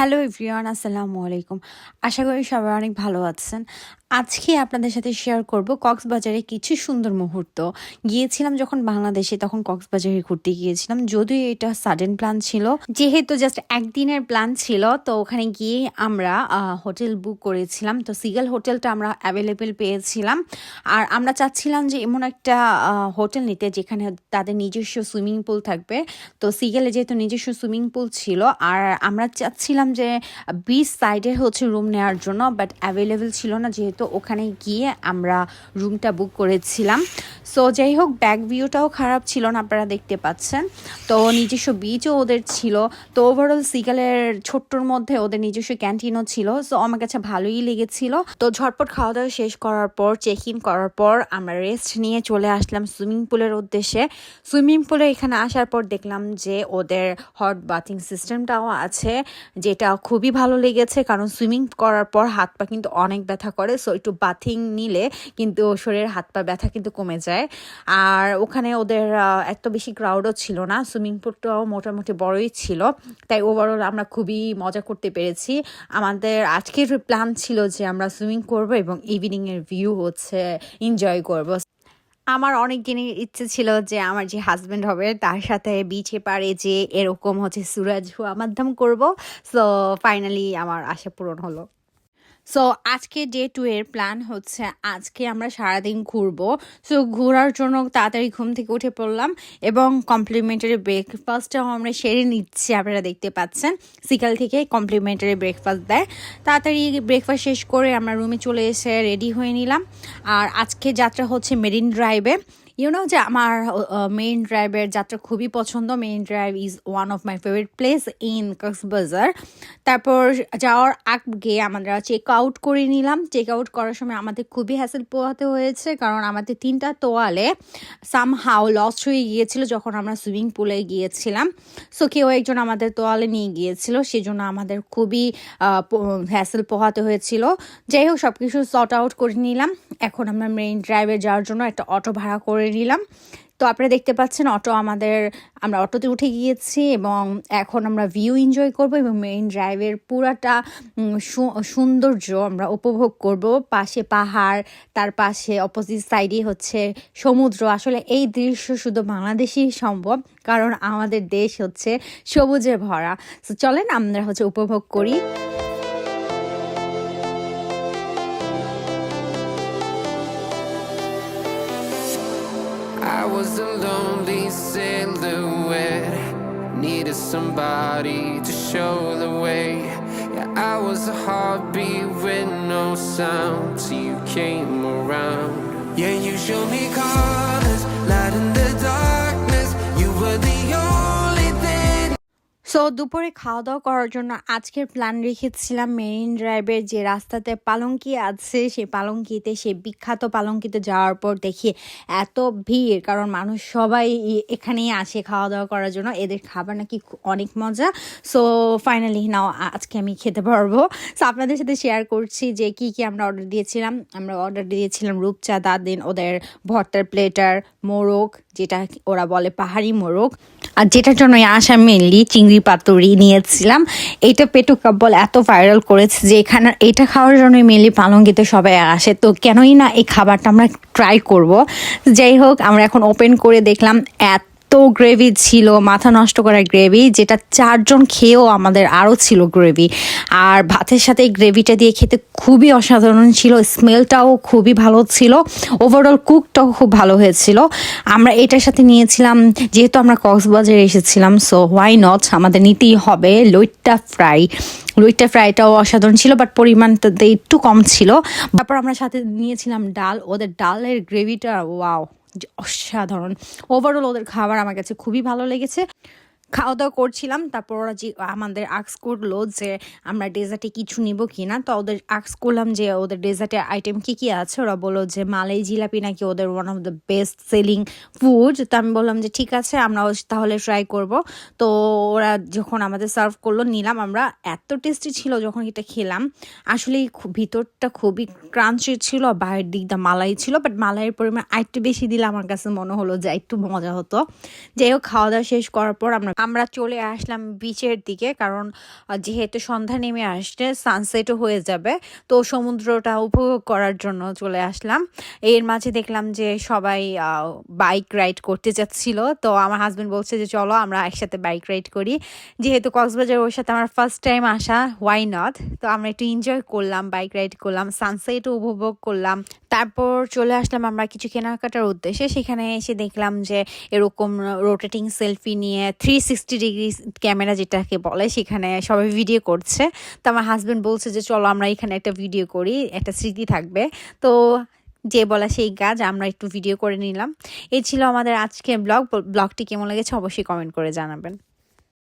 Hello everyone আসসালামু আলাইকুম। আশা করি সবাই অনেক ভালো আছেন। আজকে আপনাদের সাথে শেয়ার করব কক্সবাজারে কিছু সুন্দর মুহূর্ত। গিয়েছিলাম যখন বাংলাদেশে, তখন কক্সবাজারে ঘুরতে গিয়েছিলাম। যদিও এটা সাডেন প্ল্যান ছিল, যেহেতু জাস্ট একদিনের প্ল্যান ছিল, তো ওখানে গিয়ে আমরা হোটেল বুক করেছিলাম। তো সিগেল হোটেলটা আমরা অ্যাভেলেবেল পেয়েছিলাম। আর আমরা চাচ্ছিলাম যে এমন একটা হোটেল নিতে যেখানে তাদের নিজস্ব সুইমিং পুল থাকবে। তো সিগেলে যেহেতু নিজস্ব সুইমিং পুল ছিল, আর আমরা চাচ্ছিলাম যে বিচ সাইডে হচ্ছে রুম নেওয়ার জন্য বাট অ্যাভেলেবেল ছিল না যেহেতু ওখানে গিয়ে আমরা রুমটা বুক করেছিলাম। সো যাই হোক ব্যাক ভিউটাও খারাপ ছিল না, আপনারা দেখতে পাচ্ছেন। তো, নিজস্ব বিচও ওদের ছিল। তো ওভারঅল সিগালের ছোট্টর মধ্যে ওদের নিজস্ব ক্যান্টিনও ছিল। সো আমার কাছে ভালোই লেগেছিল। তো, ঝটপট খাওয়া দাওয়া শেষ করার পর চেক ইন করার পর, আমরা রেস্ট নিয়ে চলে আসলাম সুইমিং পুলের উদ্দেশ্যে। সুইমিং পুলে এখানে আসার পর দেখলাম যে, ওদের হট বাথিং সিস্টেমটাও আছে, যেটা খুবই ভালো লেগেছে। কারণ সুইমিং করার পর হাত পা কিন্তু অনেক ব্যথা করে। সো একটু বাথিং নিলে কিন্তু শরীরের হাত পা ব্যথা কিন্তু কমে যায়। আর ওখানে ওদের এত বেশি ক্রাউডও ছিল না সুইমিং পুলটাও মোটামুটি বড়ই ছিল। তাই ওভারঅল আমরা খুবই মজা করতে পেরেছি। আমাদের আজকের প্ল্যান ছিল যে আমরা সুইমিং করব এবং ইভিনিংয়ের ভিউ হচ্ছে এনজয় করব। আমার অনেক দিনের ইচ্ছে ছিল যে আমার যে হাজব্যান্ড হবে, তার সাথে বিচে পারে যে এরকম হচ্ছে সুরাজ হুয়া মাধ্যম করব। সো ফাইনালি আমার আশা পূরণ হলো। সো আজকে ডে টু এর প্ল্যান হচ্ছে আজকে আমরা সারাদিন ঘুরবো। সো ঘোরার জন্য তাড়াতাড়ি ঘুম থেকে উঠে পড়লাম এবং কমপ্লিমেন্টারি ব্রেকফাস্টটাও আমরা সেরে নিচ্ছি, আপনারা দেখতে পাচ্ছেন। সিকাল থেকে কমপ্লিমেন্টারি ব্রেকফাস্ট দেয়। তাড়াতাড়ি ব্রেকফাস্ট শেষ করে আমরা রুমে চলে এসে রেডি হয়ে নিলাম। আর আজকে যাত্রা হচ্ছে মেরিন ড্রাইভে ইউনো যে আমার মেইন ড্রাইভের যাত্রা খুবই পছন্দ। Main drive is one of my favourite place in Cox's Bazar. তারপর যাওয়ার আগে আমরা চেক আউট করে নিলাম। চেক আউট করার সময় আমাদের খুবই হ্যাসেল পোহাতে হয়েছে, কারণ আমাদের তিনটা তোয়ালে সাম হাও লস্ট হয়ে গিয়েছিল যখন আমরা সুইমিং পুলে গিয়েছিলাম। সো কেউ একজন আমাদের তোয়ালে নিয়ে গিয়েছিল, সেজন্য আমাদের খুবই হ্যাসেল পোহাতে হয়েছিল। যাই হোক সব কিছু সর্ট আউট করে নিলাম। এখন আমরা মেইন ড্রাইভে যাওয়ার জন্য একটা অটো ভাড়া করে নিলাম। তো আপনারা দেখতে পাচ্ছেন অটো আমাদের, আমরা অটোতে উঠে গিয়েছি এবং এখন আমরা ভিউ এনজয় করব এবং মেইন ড্রাইভের পুরাটা সৌন্দর্য আমরা উপভোগ করব। পাশে পাহাড়, তার পাশে অপোজিট সাইডে হচ্ছে সমুদ্র। আসলে এই দৃশ্য শুধু বাংলাদেশেই সম্ভব, কারণ আমাদের দেশ হচ্ছে সবুজে ভরা। তো চলেন, আমরা হচ্ছে উপভোগ করি। Was a lonely silhouette. Needed somebody to show the way. Yeah, I was a heartbeat with no sound till you came around. Yeah, you showed me colors, light in the darkness. So দুপুরে খাওয়া দাওয়া করার জন্য আজকের plan রেখেছিলাম marine ড্রাইভের যে রাস্তাতে পালঙ্কি আছে, সেই পালঙ্কিতে, সেই বিখ্যাত পালঙ্কিতে যাওয়ার পর দেখি এত ভিড়। কারণ মানুষ সবাই এখানেই আসে খাওয়া দাওয়া করার জন্য। এদের খাবার নাকি অনেক মজা। সো ফাইনালি নাও আজকে আমি খেতে পারব। সো আপনাদের সাথে শেয়ার করছি যে কি কি আমরা অর্ডার দিয়েছিলাম। আমরা অর্ডার দিয়েছিলাম রূপচা দাদিন ওদের ভর্তার প্লেটার মোরগ যেটা ওরা বলে পাহাড়ি মোরগ। আর যেটার জন্য আসা মেনলি চিংড়ি পাতুরি নিয়েছিলাম এইটা পেটু কাব্বল এত ভাইরাল করেছে যে এখানে এটা খাওয়ার জন্যই মেনলি পালঙ্গিতে সবাই আসে। তো কেনই না এই খাবারটা আমরা ট্রাই করব। যাই হোক, আমরা এখন ওপেন করে দেখলাম এত গ্রেভি ছিল, মাথা নষ্ট করা গ্রেভি যেটা চারজন খেয়েও আমাদের আরও ছিল গ্রেভি আর ভাতের সাথে গ্রেভিটা দিয়ে খেতে খুবই অসাধারণ ছিল স্মেলটাও খুবই ভালো ছিল ওভারঅল কুকটাও খুব ভালো হয়েছিল। আমরা এটার সাথে নিয়েছিলাম, যেহেতু আমরা কক্সবাজারে এসেছিলাম সো হোয়াই নট আমাদের নিতেই হবে লইট্টা ফ্রাই লইট্টা ফ্রাইটাও অসাধারণ ছিল বাট পরিমাণটাতে একটু কম ছিল। তারপর আমরা সাথে নিয়েছিলাম ডাল, ওদের ডালের গ্রেভিটা ওয়াও অসাধারণ। ওভারঅল ওদের খাবার আমার কাছে খুবই ভালো লেগেছে। খাওয়া দাওয়া করছিলাম, তারপর ওরা যে আমাদের আক্স করল যে আমরা ডেজার্টে কিছু নিব কি না তো ওদের আক্স করলাম যে ওদের ডেজার্টে আইটেম কি কি আছে? ওরা বলল যে মালাই জিলাপি নাকি ওদের one of the best selling food তো আমি বললাম যে ঠিক আছে আমরা তাহলে ট্রাই করব। তো ওরা যখন আমাদের সার্ভ করল, নিলাম আমরা। এত টেস্টি ছিল যখন এটা খেলাম। আসলে ভিতরটা খুবই ক্রাঞ্চি ছিল, বাইরের দিকটা মালাই ছিল বাট মালাইয়ের পরিমাণ আরেকটু বেশি দিলে আমার কাছে মনে হলো যে একটু মজা হতো। যাই হোক খাওয়া দাওয়া শেষ করার পর আমরা আমরা চলে আসলাম বিচের দিকে, কারণ যেহেতু সন্ধ্যা নেমে আসছে সানসেটও হয়ে যাবে, তো সমুদ্রটা উপভোগ করার জন্য চলে আসলাম। এর মাঝে দেখলাম যে সবাই বাইক রাইড করতে যাচ্ছিল, তো আমার হাজব্যান্ড বলছে যে, চলো আমরা একসাথে বাইক রাইড করি। যেহেতু কক্সবাজার ওর সাথে আমার ফার্স্ট টাইম আসা ওয়াই নট তো আমরা একটু এনজয় করলাম বাইক রাইড করলাম সানসেটও উপভোগ করলাম। তারপর চলে আসলাম আমরা কিছু কেনাকাটার উদ্দেশ্যে। সেখানে এসে দেখলাম যে এরকম রোটেটিং সেলফি নিয়ে থ্রি সিক্সটি ডিগ্রি ক্যামেরা যেটাকে বলে, সেখানে সবাই ভিডিও করছে। তো আমার হাজব্যান্ড বলছে যে, চলো আমরা এখানে একটা ভিডিও করি, একটা স্মৃতি থাকবে। তো যে বলা সেই কাজ, আমরা একটু ভিডিও করে নিলাম। এই ছিল আমাদের আজকের ব্লগ। ব্লগটি কেমন লেগেছে অবশ্যই কমেন্ট করে জানাবেন।